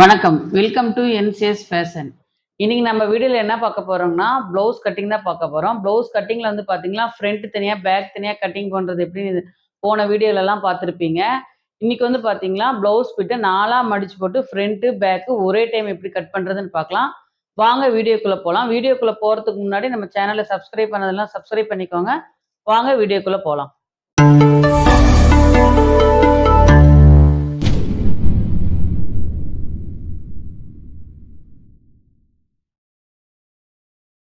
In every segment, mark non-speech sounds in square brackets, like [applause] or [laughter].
வணக்கம். Welcome to NCS fashion இன்னைக்கு நம்ம வீடியோல என்ன பார்க்க போறோம்னா ப்ளவுஸ் கட்டிங் தான் பார்க்க போறோம். ப்ளவுஸ் கட்டிங்ல வந்து பாத்தீங்கன்னா ஃப்ரண்ட் தனியா பேக் தனியா கட்டிங் பண்றது எப்படி போன வீடியோல எல்லாம் பார்த்துருப்பீங்க. இன்னைக்கு வந்து பாத்தீங்கன்னா ப்ளவுஸ் பிட்ட நாலா மடிச்சு போட்டு ஃப்ரண்ட் பேக்கு ஒரே டைம் எப்படி கட் பண்றதுன்னு பார்க்கலாம். வாங்க வீடியோக்குள்ள போகலாம் வீடியோக்குள்ள போறதுக்கு முன்னாடி நம்ம சேனலை சப்ஸ்கிரைப் பண்ணதெல்லாம் சப்ஸ்கிரைப் பண்ணிக்கோங்க. வாங்க வீடியோக்குள்ள போகலாம்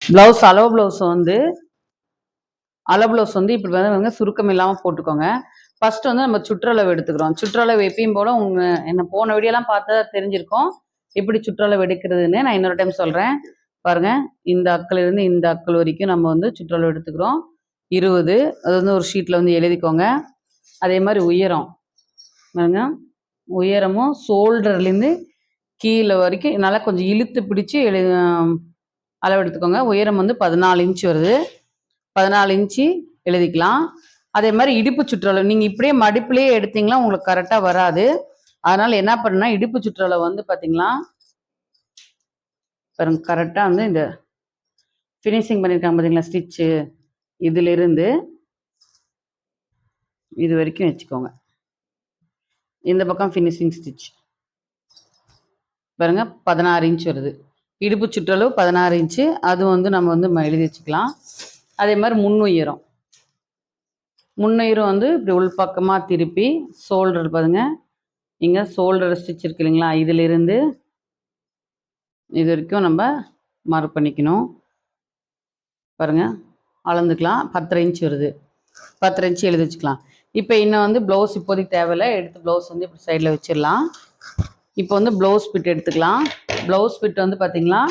ப்ளவுஸ் அளவு ப்ளவுஸ் வந்து அளவு ப்ளவுஸ் வந்து இப்படி வந்து சுருக்கம் இல்லாமல் போட்டுக்கோங்க. ஃபர்ஸ்ட் வந்து நம்ம சுற்றளவு எடுத்துக்கிறோம். சுற்றளவு எப்பயும் போல உங்க என்ன போன வீடியோலாம் பார்த்தா தெரிஞ்சிருக்கோம். எப்படி சுற்றளவு எடுக்கிறதுன்னு நான் இன்னொரு டைம் சொல்றேன். பாருங்க இந்த அக்கள் இருந்து இந்த அக்கள் வரைக்கும் நம்ம வந்து சுற்றளவு எடுத்துக்கிறோம். இருபது அது வந்து ஒரு ஷீட்ல வந்து எழுதிக்கோங்க. அதே மாதிரி உயரம். பாருங்க உயரமும் ஷோல்டர்லேருந்து கீழே வரைக்கும் நல்லா கொஞ்சம் இழுத்து பிடிச்சி எழு அளவு எடுத்துக்கோங்க. உயரம் வந்து பதினாலு இன்ச் வருது. பதினாலு இன்ச்சு எழுதிக்கலாம். அதே மாதிரி இடுப்பு சுற்றளவு நீங்கள் இப்படியே மடிப்புலேயே எடுத்தீங்களா உங்களுக்கு கரெக்டாக வராது. அதனால் என்ன பண்ணுன்னா இடுப்பு சுற்றளவு வந்து பார்த்தீங்களா பாருங்க கரெக்டாக வந்து இந்த ஃபினிஷிங் பண்ணியிருக்காங்க பார்த்தீங்களா ஸ்டிச்சு இதிலிருந்து இது வரைக்கும் வச்சுக்கோங்க. இந்த பக்கம் ஃபினிஷிங் ஸ்டிச் பாருங்க பதினாறு இன்ச் வருது. இடுப்பு சுற்றளவு பதினாறு இன்ச்சு. அது வந்து நம்ம வந்து ம- எழுதி வச்சுக்கலாம். அதே மாதிரி முன்னுயரம் முன்னுயரம் வந்து இப்படி உள்பக்கமாக திருப்பி ஷோல்டர் பாருங்க. இங்கே ஷோல்டர் ஸ்டிச் இருக்கு இல்லைங்களா? இதிலிருந்து இது வரைக்கும் நம்ம மார்க் பண்ணிக்கணும். பாருங்க. அளந்துக்கலாம். பத்தரை இன்ச் வருது. பத்தரை இன்ச் எழுதி வச்சுக்கலாம். இப்போ இன்னும் வந்து ப்ளவுஸ் இப்போதைக்கு தேவையில்லை. எடுத்து ப்ளவுஸ் வந்து இப்படி சைடில் வச்சிடலாம். இப்போ வந்து ப்ளவுஸ் பிட் எடுத்துக்கலாம். ப்ளவுஸ் பிட் வந்து பார்த்தீங்களா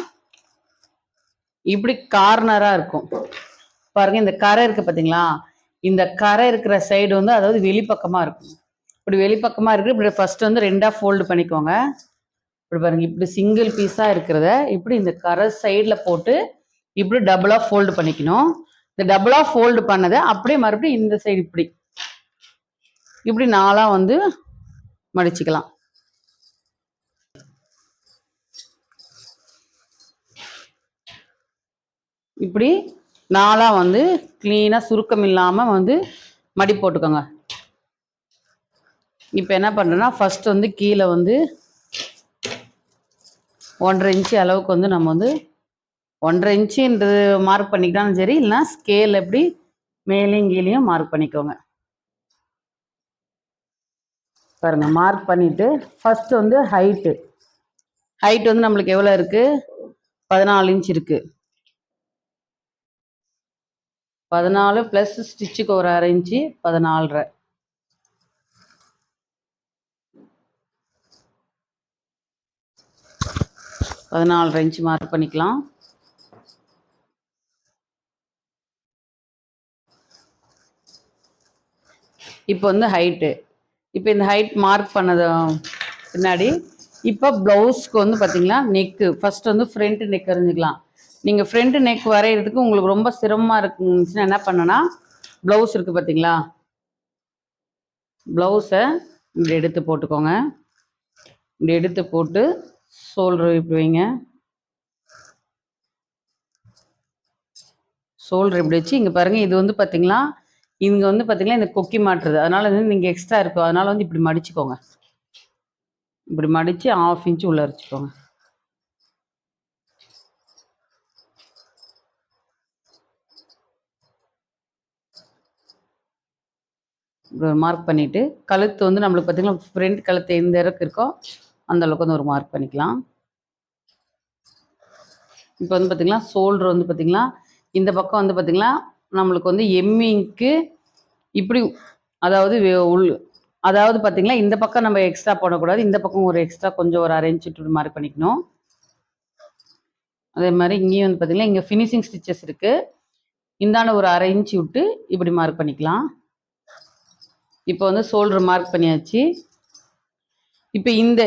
இப்படி கார்னராக இருக்கும். பாருங்கள் இந்த கரை இருக்கு பார்த்தீங்களா இந்த கரை இருக்கிற சைடு வந்து அதாவது வெளிப்பக்கமாக இருக்கும். இப்படி வெளிப்பக்கமாக இருக்கு. இப்படி ஃபர்ஸ்ட் வந்து ரெண்டாக ஃபோல்டு பண்ணிக்கோங்க. இப்படி பாருங்க இப்படி சிங்கிள் பீஸாக இருக்கிறத இப்படி இந்த கரை சைடில் போட்டு இப்படி டபுளாக ஃபோல்டு பண்ணிக்கணும். இந்த டபுளாக ஃபோல்டு பண்ணதை அப்படியே மறுபடியும் இந்த சைடு இப்படி. இப்படி நாலாக வந்து மடிச்சுக்கலாம். இப்படி நாலாக வந்து க்ளீனாக சுருக்கம் இல்லாமல் வந்து மடி போட்டுக்கோங்க. இப்போ என்ன பண்ணுறேன்னா ஃபர்ஸ்ட் வந்து கீழே வந்து ஒன்றரை இன்ச்சு அளவுக்கு வந்து நம்ம வந்து ஒன்றரை இன்ச்சுன்றது மார்க் பண்ணிக்கிட்டாலும் சரி இல்லைன்னா ஸ்கேல் எப்படி மேலேயும் கீழேயும் மார்க் பண்ணிக்கோங்க. பாருங்க மார்க் பண்ணிட்டு ஃபஸ்ட்டு வந்து ஹைட்டு ஹைட் வந்து நம்மளுக்கு எவ்வளோ இருக்குது பதினாலு இன்ச் இருக்குது பதினாலு ப்ளஸ் ஸ்டிச்சுக்கு ஒரு அரை இன்ச்சு பதினாலரை. பதினாலரை இன்ச்சு மார்க் பண்ணிக்கலாம். இப்போ வந்து ஹைட்டு இப்போ இந்த ஹைட் மார்க் பண்ணது பின்னாடி இப்போ ப்ளவுஸ்க்கு வந்து பார்த்தீங்களா நெக்கு ஃபஸ்ட் வந்து ஃப்ரண்ட் நெக் அறிஞ்சிக்கலாம் நீங்கள் ஃப்ரண்ட் நெக் வரைகிறதுக்கு உங்களுக்கு ரொம்ப சிரமமாக இருக்குச்சுன்னா என்ன பண்ணுன்னா ப்ளவுஸ் இருக்குது பார்த்தீங்களா ப்ளவுஸை இப்படி எடுத்து போட்டுக்கோங்க. இப்படி எடுத்து போட்டு ஷோல்டர் இப்படி வைங்க. ஷோல்டர் இப்படி வச்சு இங்கே பாருங்கள் இது வந்து பார்த்தீங்களா இங்கே வந்து பார்த்தீங்களா இந்த கொக்கி மாட்டுறது. அதனால் வந்து நீங்கள் எக்ஸ்ட்ரா இருக்கும் அதனால் வந்து இப்படி மடிச்சுக்கோங்க. இப்படி மடித்து ஆஃப் இன்ச்சு உள்ள வச்சுக்கோங்க மார்க் பண்ணிட்டு கழுத்து வந்து நம்மளுக்கு பார்த்தீங்கன்னா ஃப்ரண்ட் கழுத்து எந்த அளவுக்கு இருக்கோ அந்த அளவுக்கு வந்து ஒரு மார்க் பண்ணிக்கலாம். இப்போ வந்து பார்த்தீங்களா ஷோல்டர் வந்து பார்த்தீங்களா இந்த பக்கம் வந்து பார்த்தீங்களா நம்மளுக்கு வந்து எம்மிங்க்கு இப்படி அதாவது உள் அதாவது பார்த்தீங்களா இந்த பக்கம் நம்ம எக்ஸ்ட்ரா போடக்கூடாது இந்த பக்கம் ஒரு எக்ஸ்ட்ரா கொஞ்சம் ஒரு அரை இன்ச் விட்டு மார்க் பண்ணிக்கணும். அதே மாதிரி இங்கேயும் வந்து பார்த்திங்கன்னா இங்கே ஃபினிஷிங் ஸ்டிச்சஸ் இருக்குது இந்தாண்ட ஒரு அரை இன்ச் விட்டு இப்படி மார்க் பண்ணிக்கலாம். இப்போ வந்து ஷோல்டர் மார்க் பண்ணியாச்சு. இப்போ இந்த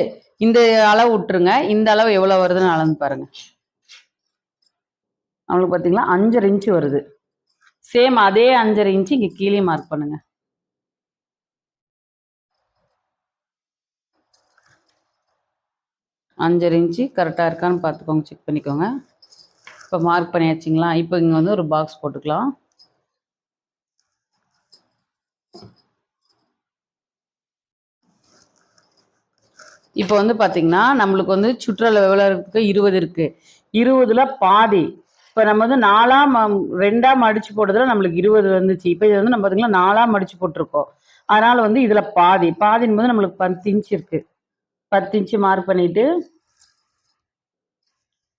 இந்த அளவு விட்டுருங்க. இந்த அளவு எவ்வளோ வருதுன்னு அளந்து பாருங்க. நம்மளுக்கு பார்த்தீங்களா? அஞ்சரை இன்ச்சு வருது. சேம் அதே அஞ்சரை இன்ச்சு இங்கே கீழே மார்க் பண்ணுங்க. அஞ்சரை இன்ச்சு கரெக்டாக இருக்கான்னு பார்த்துக்கோங்க. செக் பண்ணிக்கோங்க. இப்போ மார்க் பண்ணியாச்சுங்களா? இப்போ இங்கே வந்து ஒரு பாக்ஸ் போட்டுக்கலாம். இப்போ வந்து பார்த்தீங்கன்னா நம்மளுக்கு வந்து சுற்றளவு எவ்வளோ இருக்கு இருபது இருக்கு. இருபதுல பாதி. இப்போ நம்ம வந்து நாலாம் ரெண்டாம் அடிச்சு போட்டதுல நம்மளுக்கு இருபது வந்துச்சு. இப்போ இது வந்து நம்ம பார்த்தீங்கன்னா நாலாம் அடிச்சு போட்டிருக்கோம். அதனால வந்து இதில் பாதி. பாதின் போது நம்மளுக்கு பத்து இன்ச் இருக்கு. பத்து இன்ச்சு மார்க் பண்ணிட்டு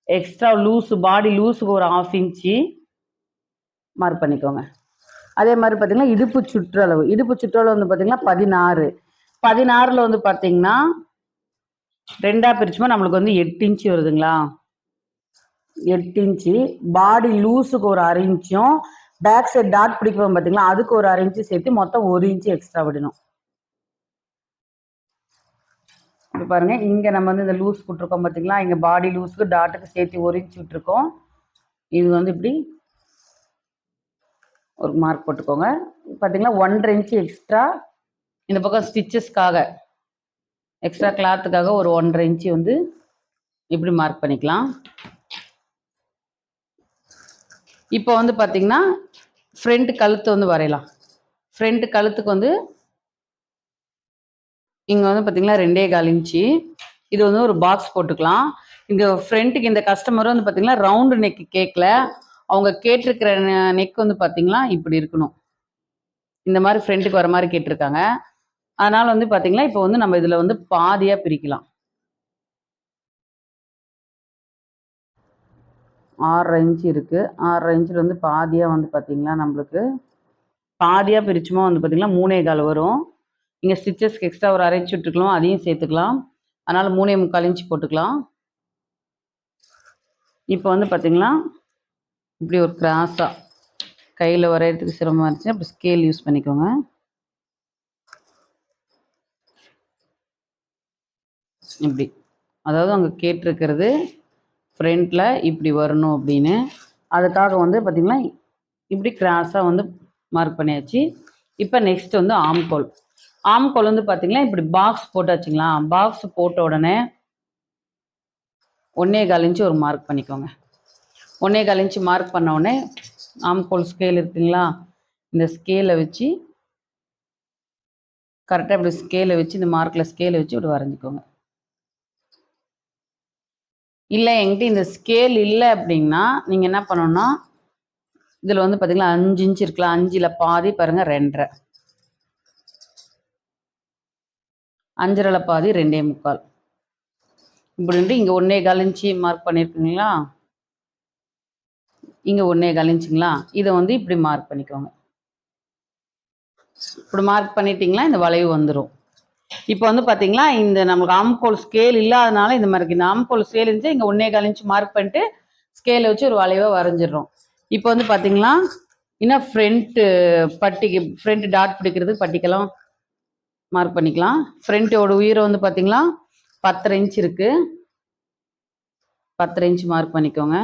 எக்ஸ்ட்ரா லூஸு பாடி லூஸுக்கு ஒரு ஆஃப் இன்ச்சு மார்க் பண்ணிக்கோங்க. அதே மாதிரி பார்த்தீங்கன்னா இடுப்பு சுற்றளவு. இடுப்பு சுற்றளவு வந்து பார்த்தீங்கன்னா பதினாறு. பதினாறில் வந்து பார்த்தீங்கன்னா ரெண்டா பிரிச்சுமா நம்மளுக்கு வந்து எட்டு இன்ச்சு வருதுங்களா? எட்டு இன்ச்சு. பாடி லூஸுக்கு ஒரு அரை இன்ச்சும் பேக் சைடு டாட் பிடிப்போம் பார்த்தீங்களா அதுக்கு ஒரு அரை இன்ச்சு சேர்த்து மொத்தம் ஒரு இன்ச்சு எக்ஸ்ட்ரா விடணும். இப்போ பாருங்க இங்க நம்ம வந்து இந்த லூஸ் விட்டுருக்கோம் பார்த்தீங்களா இங்க பாடி லூஸுக்கு டாட்டுக்கு சேர்த்து ஒரு இன்ச் விட்டுருக்கோம். இது வந்து இப்படி ஒரு மார்க் போட்டுக்கோங்க. பார்த்தீங்களா ஒன்றரை இன்ச்சு எக்ஸ்ட்ரா. இந்த பக்கம் ஸ்டிச்சஸ்க்காக எக்ஸ்ட்ரா கிளாத்துக்காக ஒரு ஒன்றரை இன்ச்சு வந்து இப்படி மார்க் பண்ணிக்கலாம். இப்போ வந்து பார்த்தீங்கன்னா ஃப்ரண்ட் கழுத்து வந்து வரையலாம். ஃப்ரண்ட் கழுத்துக்கு வந்து இங்கே வந்து பார்த்தீங்கன்னா ரெண்டே கால் இன்ச்சு இது வந்து ஒரு பாக்ஸ் போட்டுக்கலாம். இங்கே ஃப்ரண்ட்டுக்கு இந்த கஸ்டமர் வந்து பார்த்தீங்கன்னா ரவுண்டு நெக் கேட்கல அவங்க கேட்டிருக்கிற நெக் வந்து பார்த்தீங்கன்னா இப்படி இருக்கணும். இந்த மாதிரி ஃப்ரண்ட்டுக்கு வர மாதிரி கேட்டிருக்காங்க. அதனால வந்து பார்த்தீங்கன்னா இப்போ வந்து நம்ம இதில் வந்து பாதியாக பிரிக்கலாம். ஆறரை இன்ச்சு இருக்குது ஆறரை இன்ச்சில் வந்து பாதியாக வந்து பார்த்திங்கன்னா நம்மளுக்கு பாதியாக பிரிச்சுமா வந்து பார்த்திங்கன்னா மூணே கால் வரும். இங்கே ஸ்டிச்சஸ்க்கு எக்ஸ்ட்ரா ஒரு அரை இன்ச்சு விட்டுருக்கலாம். அதையும் சேர்த்துக்கலாம். அதனால் மூணே முக்கால் இன்ச்சு போட்டுக்கலாம். இப்போ வந்து பார்த்திங்கன்னா இப்படி ஒரு கிராஸாக கையில் வரையிறதுக்கு சிரமமாக இருந்துச்சு அப்படி ஸ்கேல் யூஸ் பண்ணிக்கோங்க. இப்படி. அதாவது அங்கே கேட்டிருக்கிறது ஃப்ரண்ட்டில் இப்படி வரணும் அப்படின்னு. அதுக்காக வந்து பார்த்திங்கன்னா இப்படி கிராஸாக வந்து மார்க் பண்ணியாச்சு. இப்போ நெக்ஸ்ட் வந்து ஆம்கோல் ஆம்கோல் வந்து பார்த்திங்கன்னா இப்படி பாக்ஸ் போட்டாச்சுங்களா? பாக்ஸ் போட்ட உடனே ஒன்னே கால் இன்ச்சு ஒரு மார்க் பண்ணிக்கோங்க. ஒன்னே கால் இன்ச்சு மார்க் பண்ண உடனே ஆம்கோல் ஸ்கேல் இருக்குங்களா? இந்த ஸ்கேலை வச்சு கரெக்டாக இப்படி ஸ்கேலை வச்சு இந்த மார்க்கில் ஸ்கேலை வச்சு இப்படி வரைஞ்சிக்கோங்க. இல்லை என்கிட்ட இந்த ஸ்கேல் இல்லை அப்படின்னா நீங்கள் என்ன பண்ணணும்னா இதில் வந்து பார்த்தீங்களா அஞ்சு இன்ச் இருக்கலாம் அஞ்சில் பாதி பாருங்கள் ரெண்டரை. அஞ்சரை பாதி ரெண்டே முக்கால். இப்படின்ட்டு இங்கே ஒன்றே கால் இன்ச்சு மார்க் பண்ணியிருக்கீங்களா இங்கே ஒன்றே கால் இன்ச்சுங்களா இதை வந்து இப்படி மார்க் பண்ணிக்கோங்க. இப்படி மார்க் பண்ணிட்டீங்களா இந்த வளைவு வந்துடும் இப்போ வந்து பார்த்தீங்களா இந்த நமக்கு ஆம்கோல் ஸ்கேல் இல்லாதனால இந்த மாதிரி இந்த ஆம்கோல் ஸ்கேல் இருந்துச்சு இங்கே ஒன்றே கால் இன்ச்சு மார்க் பண்ணிட்டு ஸ்கேலை வச்சு ஒரு வளைவை வரைஞ்சிடுறோம். இப்போ வந்து பார்த்தீங்களா இன்னும் ஃப்ரண்ட்டு பட்டிக்கு ஃப்ரண்ட் டாட் பிடிக்கிறதுக்கு பட்டிக்கெல்லாம் மார்க் பண்ணிக்கலாம். ஃப்ரண்ட்டோட உயரம் வந்து பார்த்தீங்களா பத்தரை இன்ச் இருக்கு. பத்தரை இன்ச் மார்க் பண்ணிக்கோங்க.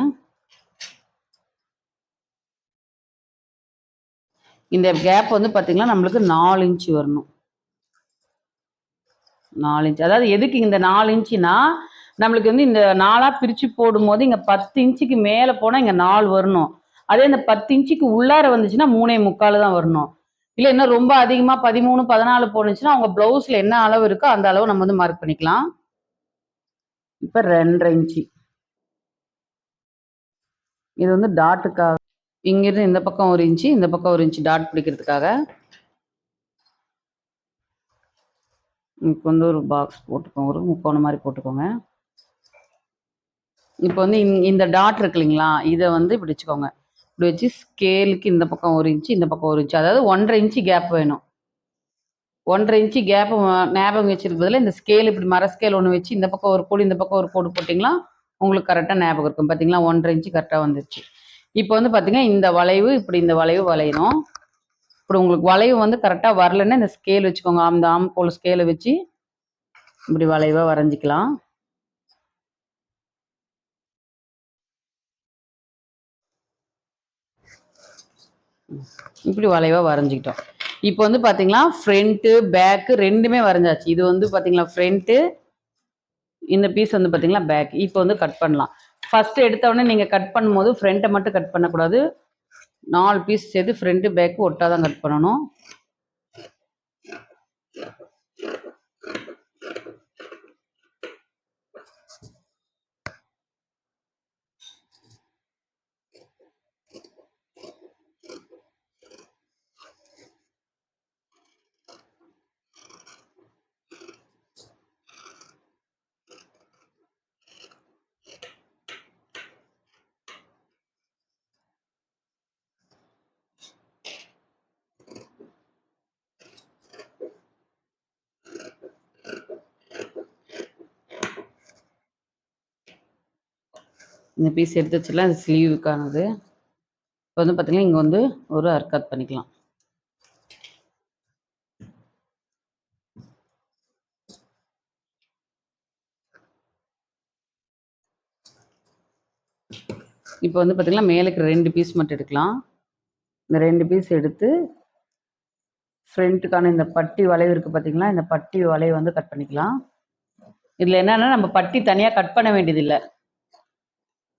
இந்த கேப் வந்து பார்த்தீங்கன்னா நம்மளுக்கு நாலு இன்ச் வரணும். நாலு இன்ச் அதாவது எதுக்கு இந்த நாலு இன்ச்சுனா நம்மளுக்கு வந்து இந்த நாலாக பிரித்து போடும்போது இங்கே பத்து இன்ச்சுக்கு மேலே போனால் இங்கே நாலு வரணும். அதே இந்த பத்து இன்ச்சுக்கு உள்ளார வந்துச்சுன்னா மூணே முக்கால் தான் வரணும். இல்லை இன்னும் ரொம்ப அதிகமாக பதிமூணு பதினாலு போனுச்சுன்னா அவங்க ப்ளவுஸில் என்ன அளவு இருக்கோ அந்த அளவு நம்ம வந்து மார்க் பண்ணிக்கலாம். இப்போ ரெண்டரை இன்ச்சு. இது வந்து டாட்டுக்காக இங்கிருந்து இந்த பக்கம் ஒரு இன்ச்சு இந்த பக்கம் ஒரு இன்ச்சு டாட் பிடிக்கிறதுக்காக. இப்போ வந்து ஒரு பாக்ஸ் போட்டுக்கோங்க. ஒரு முக்கோணம் மாதிரி போட்டுக்கோங்க. இப்போ வந்து இந்த- இந்த டாட் இருக்கு இல்லைங்களா? இதை வந்து இப்படி வச்சுக்கோங்க. இப்படி வச்சு ஸ்கேலுக்கு இந்த பக்கம் ஒரு இன்ச்சு இந்த பக்கம் ஒரு இன்ச்சு அதாவது ஒன்றரை இன்ச்சு கேப் வேணும். ஒன்றரை இன்ச்சு கேப் ஞாபகம் வச்சிருக்க இந்த ஸ்கேல் இப்படி மர ஸ்கேல் ஒன்று வச்சு இந்த பக்கம் ஒரு கோடு இந்த பக்கம் ஒரு கோடு போட்டிங்களா உங்களுக்கு கரெக்டாக ஞாபகம் இருக்கும். பார்த்தீங்களா ஒன்றரை இன்ச்சு கரெக்டாக வந்துருச்சு. இப்போ வந்து பார்த்தீங்கன்னா இந்த வளைவு இப்படி இந்த வளைவு வளையணும். இப்படி உங்களுக்கு வளைவு வந்து கரெக்டாக வரலன்னா இந்த ஸ்கேல் வச்சுக்கோங்க. அந்த ஆம் போல் ஸ்கேலை வச்சு இப்படி வளைவாக வரைஞ்சிக்கலாம். இப்படி வளைவாக வரைஞ்சிக்கிட்டோம். இப்போ வந்து பார்த்தீங்களா ஃப்ரண்ட்டு பேக்கு ரெண்டுமே வரைஞ்சாச்சு. இது வந்து பார்த்தீங்களா ஃப்ரண்ட்டு இந்த பீஸ் வந்து பார்த்தீங்களா பேக் இப்போ வந்து கட் பண்ணலாம். ஃபஸ்ட்டு எடுத்தவொடனே நீங்கள் கட் பண்ணும்போது ஃப்ரண்ட்டை மட்டும் கட் பண்ணக்கூடாது. நாலு பீஸ் சேர்த்து ஃப்ரண்ட்டு பேக்கு ஒட்டாக தான் கட் பண்ணணும். இந்த பீஸ் எடுத்து வச்சிடலாம். இது ஸ்லீவுக்கானது இப்போ வந்து பார்த்தீங்கன்னா இங்கே வந்து ஒரு அர்க்காத் பண்ணிக்கலாம். இப்போ வந்து பார்த்தீங்கன்னா இருக்கிற ரெண்டு பீஸ் மட்டும் எடுக்கலாம். இந்த ரெண்டு பீஸ் எடுத்து ஃப்ரண்ட்டுக்கான இந்த பட்டி வளைவு இருக்குது பார்த்தீங்களா இந்த பட்டி வளைவு வந்து கட் பண்ணிக்கலாம். இதில் என்னென்னா நம்ம பட்டி தனியாக கட் பண்ண வேண்டியதில்லை.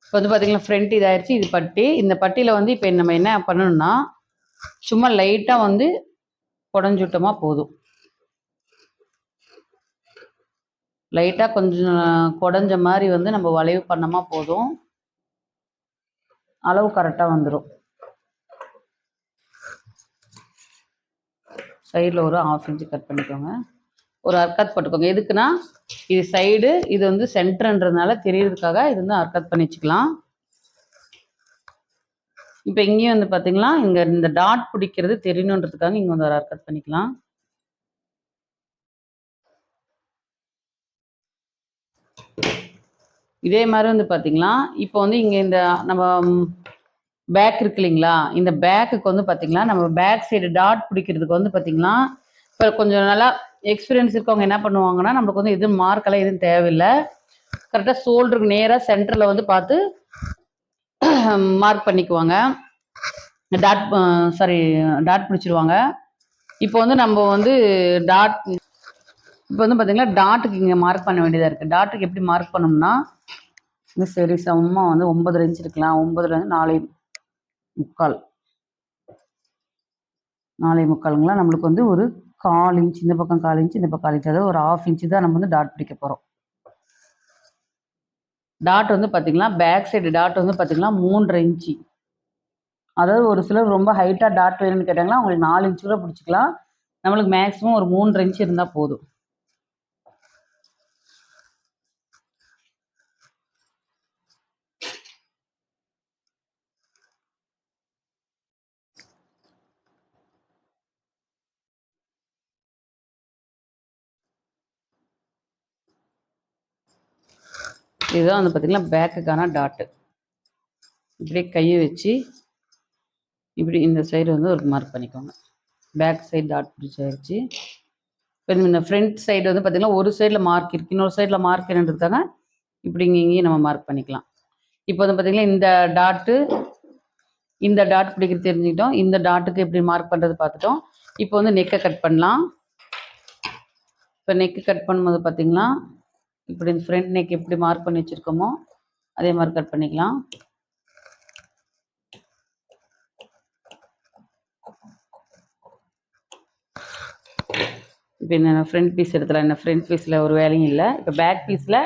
இப்போ வந்து பார்த்தீங்கன்னா ஃப்ரண்ட் இதாயிருச்சு இது பட்டி. இந்த பட்டியில் வந்து இப்போ நம்ம என்ன பண்ணணும்னா சும்மா லைட்டாக வந்து குடஞ்சுட்டோமா போதும். லைட்டாக கொஞ்சம் குடஞ்ச மாதிரி வந்து நம்ம வளைவு பண்ணோமா போதும். அளவு கரெக்டாக வந்துடும் சைடில் ஒரு ஆஃப் இன்ச்சு கட் பண்ணிக்கோங்க. ஒரு அர்க்காத் போட்டுக்கோங்க. எதுக்குன்னா இது சைடு இது வந்து சென்டர்ன்றதுனால தெரியறதுக்காக இது வந்து அர்க்காத் பண்ணி வச்சுக்கலாம். இப்போ இங்கேயும் வந்து பார்த்தீங்களா இங்கே இந்த டாட் பிடிக்கிறது தெரியணுன்றதுக்காக இங்கே வந்து ஒரு அர்க்காத் பண்ணிக்கலாம். இதே மாதிரி வந்து பார்த்தீங்களா இப்போ வந்து இங்கே இந்த நம்ம பேக் இருக்கு இல்லைங்களா இந்த பேக்குக்கு வந்து பார்த்தீங்களா நம்ம பேக் சைடு டாட் பிடிக்கிறதுக்கு வந்து பார்த்தீங்களா இப்போ கொஞ்சம் நல்லா எக்ஸ்பீரியன்ஸ் இருக்கவங்க என்ன பண்ணுவாங்கன்னா நம்மளுக்கு வந்து எதுவும் மார்க்கெல்லாம் எதுவும் தேவையில்லை. கரெக்டாக ஷோல்டருக்கு நேராக சென்டரில் வந்து பார்த்து [clears throat] மார்க் பண்ணிக்குவாங்க. டாட் சாரி டாட் பிடிச்சிருவாங்க. இப்போ வந்து நம்ம வந்து டாட் இப்போ வந்து பார்த்தீங்கன்னா டாட்டுக்கு இங்கே மார்க் பண்ண வேண்டியதாக இருக்குது டாட்டுக்கு எப்படி மார்க் பண்ணோம்னா இந்த சரி சமமாக வந்து ஒன்பது இன்ச் இருக்கலாம். ஒன்பதுலேருந்து நாலு முக்கால். நாலே முக்காலுங்களா? நம்மளுக்கு வந்து ஒரு கால் இன்ச் இந்த பக்கம் கால் இன்ச் இந்த பக்கம் கால் இன்ச் அதாவது ஒரு ஆஃப் இன்ச்சு தான் நம்ம வந்து டாட் பிடிக்க போகிறோம் டாட் வந்து பார்த்திங்கன்னா பேக் சைடு டாட் வந்து பார்த்திங்கன்னா மூன்றரை இன்ச்சு அதாவது ஒரு சிலர் ரொம்ப ஹைட்டாக டாட் வேணும்னு கேட்டாங்கன்னா அவங்களுக்கு நாலு இன்ச்சு கூட பிடிச்சிக்கலாம். நம்மளுக்கு மேக்ஸிமம் ஒரு மூன்றரை இன்ச்சு இருந்தால் போதும். இதுதான் வந்து பார்த்திங்கன்னா பேக்குக்கான டாட்டு இப்படியே கையை வச்சு இப்படி இந்த சைடு வந்து ஒரு மார்க் பண்ணிக்கோங்க. பேக் சைடு டாட் பிடிச்சாயிருச்சு இப்போ இந்த ஃப்ரண்ட் சைடு வந்து பார்த்திங்கன்னா ஒரு சைடில் மார்க் இருக்குது இன்னொரு சைடில் மார்க் என்னன்றதுக்காக இப்படி இங்கே இங்கேயும் நம்ம மார்க் பண்ணிக்கலாம். இப்போ வந்து பார்த்திங்கன்னா இந்த டாட்டு இந்த டாட் பிடிக்கிறது தெரிஞ்சுக்கிட்டோம். இந்த டாட்டுக்கு எப்படி மார்க் பண்ணுறது பார்த்துட்டோம். இப்போ வந்து நெக்கை கட் பண்ணலாம். இப்போ நெக்கு கட் பண்ணும்போது பார்த்திங்கன்னா இப்படி இந்த ஃப்ரண்ட் நெக் எப்படி மார்க் பண்ணி வச்சுருக்கோமோ அதே மாதிரி கட் பண்ணிக்கலாம். இப்போ என்ன ஃப்ரண்ட் பீஸ் எடுத்துலாம் என்ன ஃப்ரண்ட் பீஸில் ஒரு வேலையும் இல்லை. இப்போ பேக் பீஸில்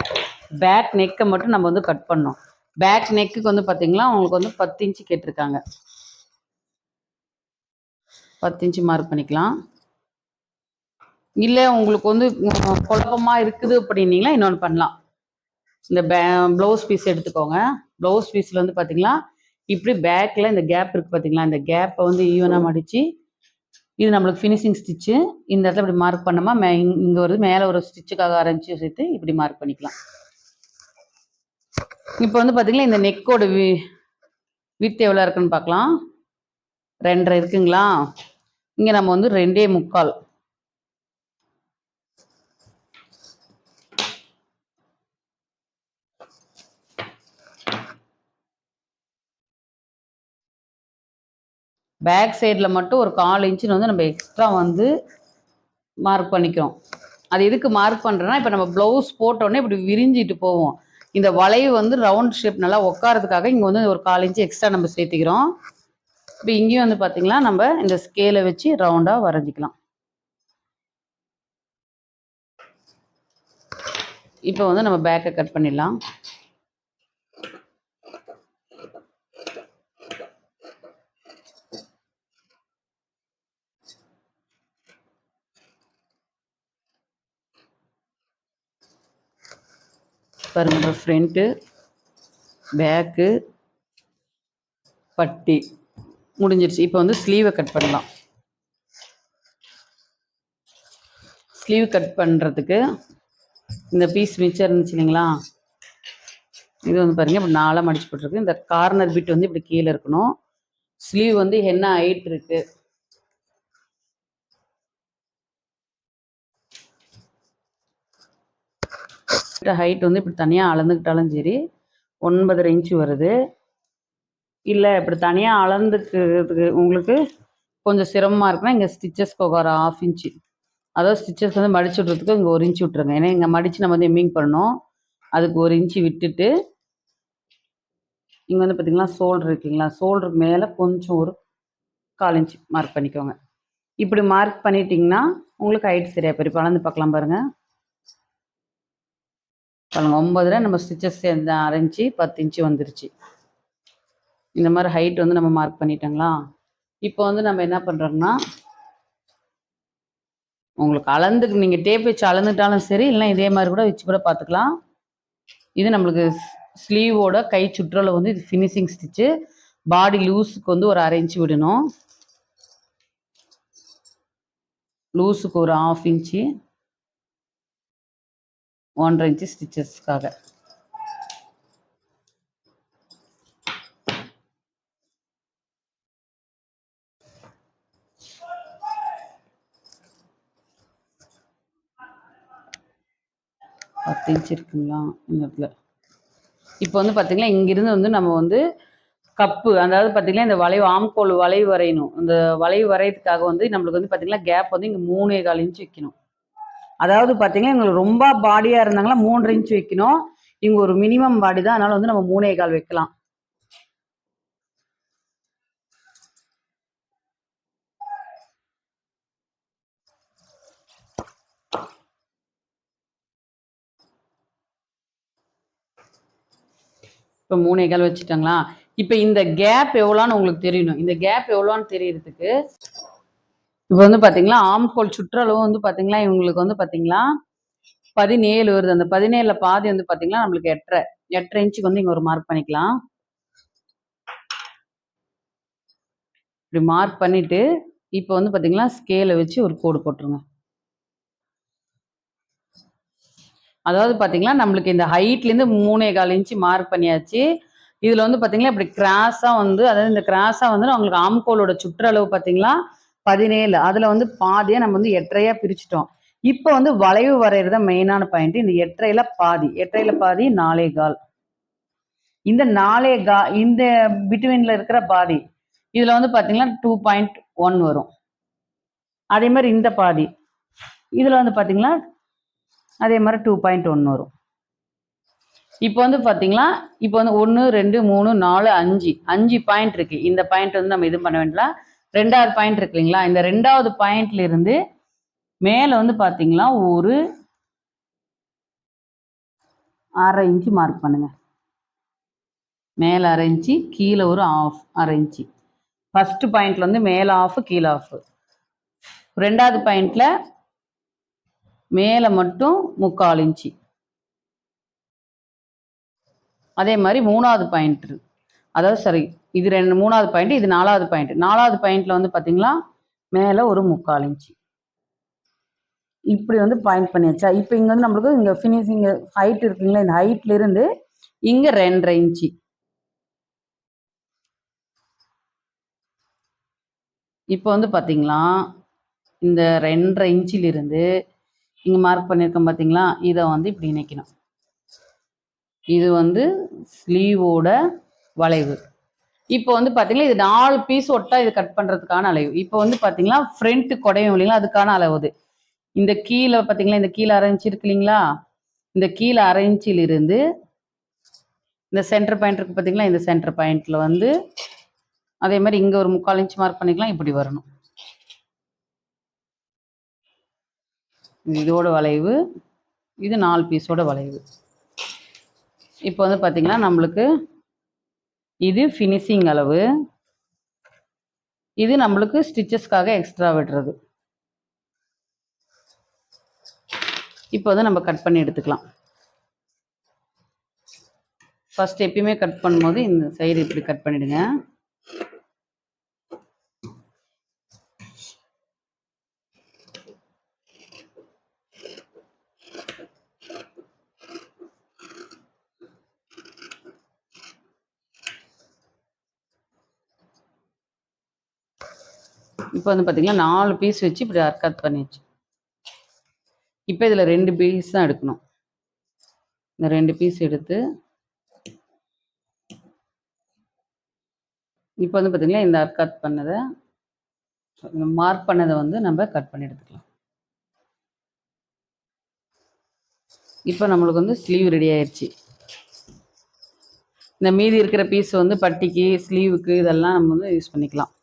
பேக் நெக்கை மட்டும் நம்ம வந்து கட் பண்ணோம் பேக் நெக்குக்கு வந்து பார்த்தீங்களா உங்களுக்கு வந்து பத்து இன்ச்சு கேட்டிருக்காங்க. பத்து இன்ச்சு மார்க் பண்ணிக்கலாம். இல்லை உங்களுக்கு வந்து குழப்பமாக இருக்குது அப்படின்னீங்களா இன்னொன்று பண்ணலாம். இந்த பே ப்ளவுஸ் பீஸ் எடுத்துக்கோங்க. ப்ளவுஸ் பீஸில் வந்து பார்த்தீங்களா இப்படி பேக்கில் இந்த கேப் இருக்குது பார்த்தீங்களா இந்த கேப்பை வந்து ஈவனாக மடித்து இது நம்மளுக்கு ஃபினிஷிங் ஸ்டிச்சு இந்த இடத்துல இப்படி மார்க் பண்ணோமா மே இங்கே வருது மேலே ஒரு ஸ்டிச்சுக்காக ஆரம்பிச்சு சேர்த்து இப்படி மார்க் பண்ணிக்கலாம். இப்போ வந்து பார்த்தீங்கன்னா இந்த நெக்கோட வி வித் எவ்வளோ இருக்குன்னு பார்க்கலாம் ரெண்டரை இருக்குங்களா? இங்கே நம்ம வந்து ரெண்டே முக்கால். பேக் சைடில் மட்டும் ஒரு கால் இன்ச்சுன்னு வந்து நம்ம எக்ஸ்ட்ரா வந்து மார்க் பண்ணிக்கிறோம். அது எதுக்கு மார்க் பண்ணுறேன்னா இப்போ நம்ம ப்ளவுஸ் போட்டோடனே இப்படி விரிஞ்சிட்டு போவோம். இந்த வளைவு வந்து ரவுண்ட் ஷேப் நல்லா உட்காரதுக்காக இங்கே வந்து ஒரு கால் இன்ச்சு எக்ஸ்ட்ரா நம்ம சேர்த்திக்கிறோம். இப்போ இங்கேயும் வந்து பார்த்திங்கன்னா நம்ம இந்த ஸ்கேலை வச்சு ரவுண்டாக வரைஞ்சிக்கலாம். இப்போ வந்து நம்ம பேக்கை கட் பண்ணிடலாம். பாருங்கள் ஃப்ரண்ட்டு பேக்கு பட்டி முடிஞ்சிருச்சு. இப்போ வந்து ஸ்லீவை கட் பண்ணலாம். ஸ்லீவ் கட் பண்ணுறதுக்கு இந்த பீஸ் மிச்சம் இருந்துச்சு இல்லைங்களா? இது வந்து பாருங்க இப்படி நாளாக மடிச்சு போட்டிருக்கு. இந்த கார்னர் பிட் வந்து இப்படி கீழே இருக்கணும். ஸ்லீவ் வந்து என்ன ஹைட் இருக்குது ஹைட் வந்து இப்படி தனியாக அளந்துக்கிட்டாலும் சரி ஒன்பதரை இன்ச்சு வருது. இல்லை இப்படி தனியாக அளந்துக்கிறதுக்கு உங்களுக்கு கொஞ்சம் சிரமமாக இருக்குன்னா இங்கே ஸ்டிச்சஸ்க்கு ஒரு ஆஃப் இன்ச்சு அதாவது ஸ்டிச்சஸ் வந்து மடிச்சு விட்றதுக்கு இங்கே ஒரு இன்ச்சு விட்ருங்க ஏன்னா இங்கே மடித்து நம்ம வந்து எம்மிங் பண்ணோம் அதுக்கு ஒரு இன்ச்சு விட்டுட்டு இங்கே வந்து பார்த்திங்கன்னா ஷோல்டர் இருக்குங்களா? சோல்டருக்கு மேலே கொஞ்சம் ஒரு கால் இன்ச்சு மார்க் பண்ணிக்கோங்க. இப்படி மார்க் பண்ணிட்டீங்கன்னா உங்களுக்கு ஹைட் சரியாக போய் வளர்ந்து அளந்து பார்க்கலாம் பாருங்கள் பாருங்கள் ரூபா நம்ம ஸ்டிச்சஸ் சேர்ந்து அரைஞ்சி பத்து இன்ச்சு வந்துருச்சு. இந்த மாதிரி ஹைட் வந்து நம்ம மார்க் பண்ணிட்டோங்களா? இப்போ வந்து நம்ம என்ன பண்ணுறோம்னா உங்களுக்கு அளந்து நீங்கள் டேப் வச்சு அளந்துட்டாலும் சரி இல்லைனா இதே மாதிரி கூட வச்சு கூட பார்த்துக்கலாம். இது நம்மளுக்கு ஸ்லீவோட கை சுற்றளவு வந்து இது ஃபினிஷிங் ஸ்டிச்சு பாடி லூஸுக்கு வந்து ஒரு அரை விடணும். லூஸுக்கு ஒரு ஆஃப் இன்ச்சு ஒன்றரை இன்ச்சு ஸ்டிச்சஸ்க்காக பத்து இன்ச் இருக்குங்களா? இந்த இடத்துல. இப்போ வந்து பார்த்தீங்கன்னா இங்கிருந்து வந்து நம்ம வந்து கப்பு அதாவது பார்த்தீங்கன்னா இந்த வளைவு ஆம்கோல் வளைவு வரையணும். இந்த வளைவு வரையறதுக்காக வந்து நம்மளுக்கு வந்து பார்த்தீங்கன்னா கேப் வந்து இங்கே மூணே கால் இன்ச் வைக்கணும். அதாவது பார்த்தீங்கன்னா இவங்களுக்கு ரொம்ப பாடியாக இருந்தாங்கன்னா மூன்று இன்ச் வைக்கணும். இவங்க ஒரு மினிமம் பாடி தான். அதனால வந்து நம்ம மூணே கால் வைக்கலாம். இப்போ மூணே கால் வச்சுட்டாங்களா? இப்போ இந்த கேப் எவ்வளோன்னு உங்களுக்கு தெரியணும். இந்த கேப் எவ்வளோன்னு தெரியறதுக்கு இப்போ வந்து பார்த்தீங்களா ஆம்கோல் சுற்றளவு வந்து பார்த்தீங்களா இவங்களுக்கு வந்து பார்த்தீங்களா பதினேழு வருது. அந்த பதினேழுல பாதி வந்து பார்த்தீங்கன்னா நம்மளுக்கு எட்டரை எட்டரை இன்ச்சுக்கு வந்து இங்கே ஒரு மார்க் பண்ணிக்கலாம். இப்படி மார்க் பண்ணிட்டு இப்போ வந்து பார்த்தீங்கன்னா ஸ்கேலை வச்சு ஒரு கோடு போட்டுருங்க. அதாவது பார்த்தீங்கன்னா நம்மளுக்கு இந்த ஹைட்லேருந்து மூணே கால் இன்ச்சு மார்க் பண்ணியாச்சு. இதில் வந்து பார்த்தீங்கன்னா இப்படி கிராஸாக வந்து அதாவது இந்த கிராஸாக வந்து அவங்களுக்கு ஆம்கோலோட சுற்றளவு பார்த்தீங்களா பதினேழு. அதில் வந்து பாதியை நம்ம வந்து எட்டரையாக பிரிச்சுட்டோம். இப்போ வந்து வளைவு வரைகிறது தான் மெயினான பாயிண்ட் இந்த எட்டரையில பாதி. எட்டரையில பாதி நாலே கால். இந்த நாலே கா இந்த பிட்வீன்ல இருக்கிற பாதி இதில் வந்து பார்த்தீங்கன்னா டூ பாயிண்ட் ஒன் வரும். அதே மாதிரி இந்த பாதி இதில் வந்து பார்த்தீங்கன்னா அதே மாதிரி டூ பாயிண்ட் ஒன் வரும். இப்போ வந்து பார்த்தீங்களா இப்போ வந்து ஒன்று ரெண்டு மூணு நாலு அஞ்சு. அஞ்சு பாயிண்ட் இருக்கு. இந்த பாயிண்ட் வந்து நம்ம இது பண்ண வேண்டாம் ரெண்டாவது பாயிண்ட் இருக்கு இல்லைங்களா? இந்த ரெண்டாவது பாயிண்ட்ல இருந்து மேலே வந்து பார்த்தீங்களா ஒரு அரை இன்ச்சு மார்க் பண்ணுங்க. மேலே அரை இன்ச்சு கீழே ஒரு ஆஃப் அரை இன்ச்சு. ஃபஸ்ட்டு பாயிண்ட்ல வந்து மேலே ஆஃப் கீழே ஆஃப் ரெண்டாவது பாயிண்ட்ல மேலே மட்டும் முக்கால் இன்ச்சு. அதே மாதிரி மூணாவது பாயிண்ட் அதாவது சரி இது ரெண்டு மூணாவது பாயிண்ட் இது நாலாவது பாயிண்ட் நாலாவது பாயிண்ட்ல வந்து பார்த்தீங்களா மேலே ஒரு முக்கால் இன்ச்சு. இப்படி வந்து பாயிண்ட் பண்ணியாச்சா இப்போ இங்கே வந்து நம்மளுக்கு இங்கே ஃபினிஷிங் ஹைட் இருக்குங்களா இந்த ஹைட்ல இருந்து இங்கே ரெண்டரை இன்ச்சு. இப்போ வந்து பார்த்தீங்களா இந்த ரெண்டரை இன்ச்சிலிருந்து இங்கே மார்க் பண்ணியிருக்கோம் பார்த்தீங்களா இதை வந்து இப்படி இணைக்கணும். இது வந்து ஸ்லீவோட வளைவு. இப்போ வந்து பார்த்தீங்கன்னா இது நாலு பீஸ் ஒட்டா இது கட் பண்ணுறதுக்கான அளவு. இப்போ வந்து பார்த்தீங்கன்னா ஃப்ரண்ட் குடையும் இல்லைங்களா அதுக்கான அளவு அது. இந்த கீழே பார்த்தீங்களா இந்த கீழே அரை இருக்கு இல்லைங்களா? இந்த கீழே அரை இன்ச்சிலிருந்து இந்த சென்டர் பாயிண்ட் இருக்கு பார்த்தீங்களா இந்த சென்டர் பாயிண்ட்ல வந்து அதே மாதிரி இங்கே ஒரு முக்கால் இன்ச் மார்க் பண்ணிக்கலாம் இப்படி வரணும். இதோட வளைவு இது நாலு பீஸோட வளைவு. இப்போ வந்து பார்த்தீங்கன்னா நம்மளுக்கு இது ஃபினிஷிங் அளவு. இது நம்மளுக்கு ஸ்டிச்சஸ்க்காக எக்ஸ்ட்ரா விடுறது. இப்போ வந்து நம்ம கட் பண்ணி எடுத்துக்கலாம். ஃபர்ஸ்ட் எப்பயுமே கட் பண்ணும்போது இந்த சைடு இப்படி கட் பண்ணிவிடுங்க இப்போ வந்து பார்த்தீங்கன்னா நாலு பீஸ் வச்சு இப்படி அர்க்கத் பண்ணிடுச்சு இப்போ இதில் ரெண்டு பீஸ் தான் எடுக்கணும். இந்த ரெண்டு பீஸ் எடுத்து இப்போ வந்து பார்த்தீங்கன்னா இந்த அர்க்கத் பண்ணதை மார்க் பண்ணதை வந்து நம்ம கட் பண்ணி எடுத்துக்கலாம். இப்போ நம்மளுக்கு வந்து ஸ்லீவ் ரெடி ஆயிடுச்சு இந்த மீதி இருக்கிற பீஸ் வந்து பட்டிக்கு ஸ்லீவுக்கு இதெல்லாம் நம்ம வந்து யூஸ் பண்ணிக்கலாம்.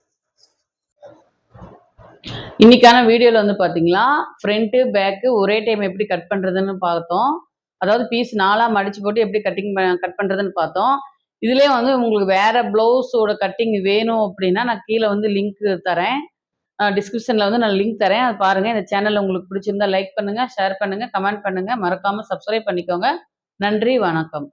இன்னைக்கான வீடியோவில் வந்து பார்த்தீங்களா ஃப்ரண்ட்டு பேக்கு ஒரே டைம் எப்படி கட் பண்ணுறதுன்னு பார்த்தோம். அதாவது பீஸ் நாலாக மடிச்சு போட்டு எப்படி கட்டிங் கட் பண்ணுறதுன்னு பார்த்தோம். இதுலேயே வந்து உங்களுக்கு வேற ப்ளவுஸோட கட்டிங் வேணும் அப்படின்னா நான் கீழே வந்து லிங்க் தரேன். டிஸ்கிரிப்ஷனில் வந்து நான் லிங்க் தரேன். அது பாருங்கள் இந்த சேனல் உங்களுக்கு பிடிச்சிருந்தா லைக் பண்ணுங்கள் ஷேர் பண்ணுங்கள் கமெண்ட் பண்ணுங்கள் மறக்காமல் சப்ஸ்கிரைப் பண்ணிக்கோங்க. நன்றி வணக்கம்.